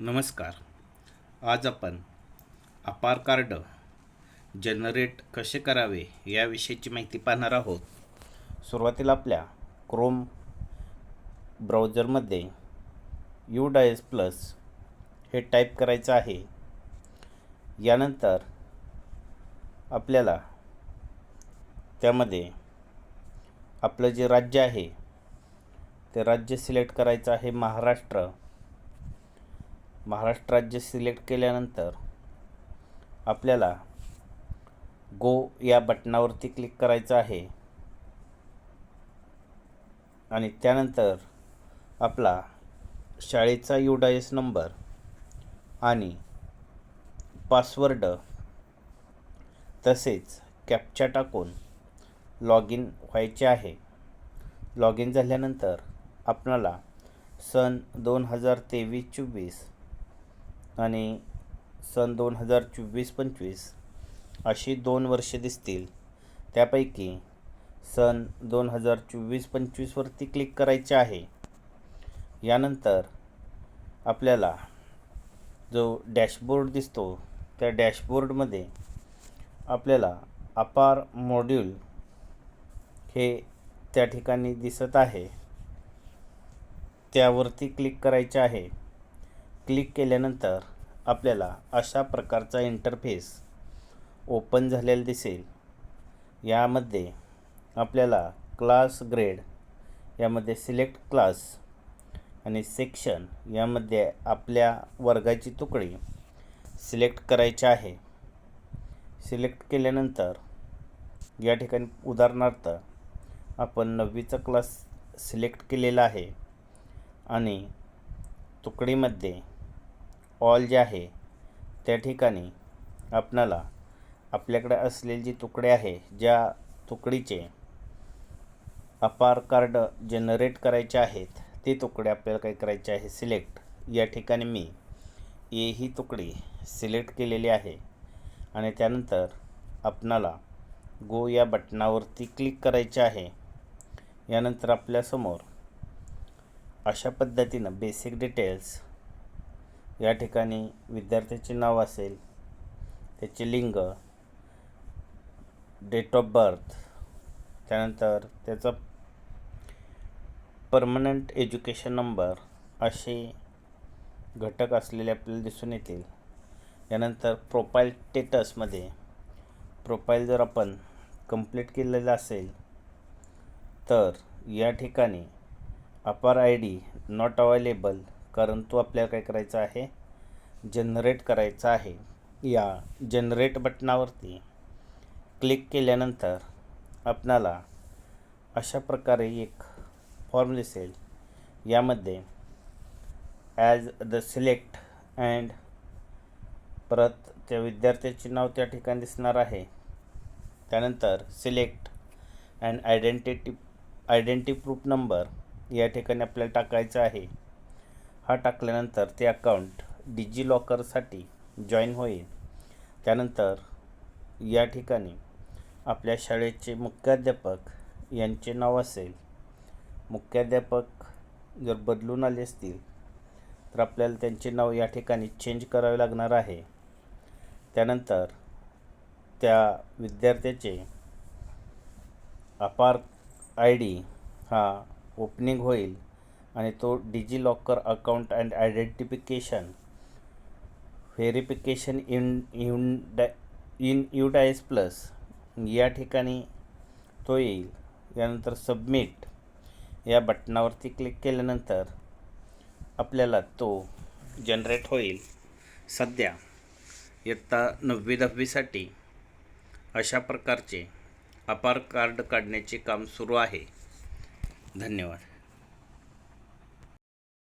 नमस्कार. आज आपण अपार कार्ड जनरेट कसे करावे याविषयीची माहिती पाहणार आहोत. सुरुवातीला आपल्या क्रोम ब्राउझरमध्ये यू डायस प्लस हे टाईप करायचं आहे. यानंतर आपल्याला त्यामध्ये आपलं जे राज्य आहे ते राज्य सिलेक्ट करायचं आहे महाराष्ट्र. महाराष्ट्र राज्य सिलेक्ट केल्यानंतर आपल्याला गो या बटनावरती क्लिक करायचं आहे. आणि त्यानंतर आपला शाळेचा युडायस नंबर आणि पासवर्ड तसेच कॅप्चा टाकून लॉग इन व्हायचे आहे. लॉग इन झाल्यानंतर आपणाला सन दोन हजार तेवीस चोवीस आणि सन दोन हजार चोवीस पंचवीस अशी दोन वर्षे दिसतील. त्यापैकी सन दोन हजार चोवीस पंचवीसवरती क्लिक करायचे आहे. यानंतर आपल्याला जो डॅशबोर्ड दिसतो त्या डॅशबोर्डमध्ये आपल्याला अपार मॉड्यूल हे त्या ठिकाणी दिसत आहे. त्यावरती क्लिक करायचे आहे. क्लिक केल्यानंतर आपल्याला अशा प्रकारचा इंटरफेस ओपन झालेला दिसेल. यामध्ये आपल्याला क्लास ग्रेड यामध्ये सिलेक्ट क्लास आणि सेक्शन यामध्ये आपल्या वर्गाची तुकडी सिलेक्ट करायची आहे. सिलेक्ट केल्यानंतर या ठिकाणी उदाहरणार्थ आपण नववीचा क्लास सिलेक्ट केलेला आहे आणि तुकडीमध्ये ऑल जे आहे त्या ठिकाणी आपणाला आपल्याकडे असलेली जे तुकडे आहे ज्या तुकडीचे अपार कार्ड जनरेट करायचे आहेत ते तुकडे आपल्याला काय करायचे आहे सिलेक्ट या ठिकाणी मी ए ही तुकडी सिलेक्ट केलेली आहे आणि त्यानंतर आपणाला गो या बटनावरती क्लिक करायचे आहे. यानंतर आपल्यासमोर अशा पद्धतीनं बेसिक डिटेल्स या ठिकाणी विद्यार्थ्याचे नाव असेल त्याचे लिंग डेट ऑफ बर्थ त्यानंतर त्याचा परमनंट एज्युकेशन नंबर असे घटक असलेले आपल्याला दिसून येतील. यानंतर प्रोफाईल स्टेटसमध्ये प्रोफाईल जर आपण कंप्लीट केलेलं असेल तर या ठिकाणी अपार आय डी नॉट अवेलेबल कारण तो आपल्याला काय करायचा आहे? जनरेट करायचा आहे. या जनरेट बटनावरती क्लिक केल्यानंतर आपणाला अशा प्रकारे एक फॉर्म दिसेल. यामध्ये ॲज द सिलेक्ट अँड परत त्या विद्यार्थ्याचे नाव त्या ठिकाणी दिसणार आहे. त्यानंतर select and identity identity proof number या ठिकाणी आपल्याला टाकायचं आहे. हा टाकल्यानंतर ते अकाउंट डिजिलॉकरसाठी जॉईन होईल. त्यानंतर या ठिकाणी आपल्या शाळेचे मुख्याध्यापक यांचे नाव असेल. मुख्याध्यापक जर बदलून आले असतील तर आपल्याला त्यांचे नाव या ठिकाणी चेंज करावे लागणार आहे. त्यानंतर त्या विद्यार्थ्याचे अपार आय डी हा ओपनिंग होईल. आणि तो DigiLocker account and identification verification in in in U DISE plus या ठिकाणी तो येईल. यानंतर सबमिट. या बटनावरती क्लिक केल्यानंतर आपल्याला तो जनरेट होईल. सध्या इयत्ता नववी दहावीसाठी अशा प्रकारचे अपार कार्ड काढण्याचे काम सुरू आहे. धन्यवाद.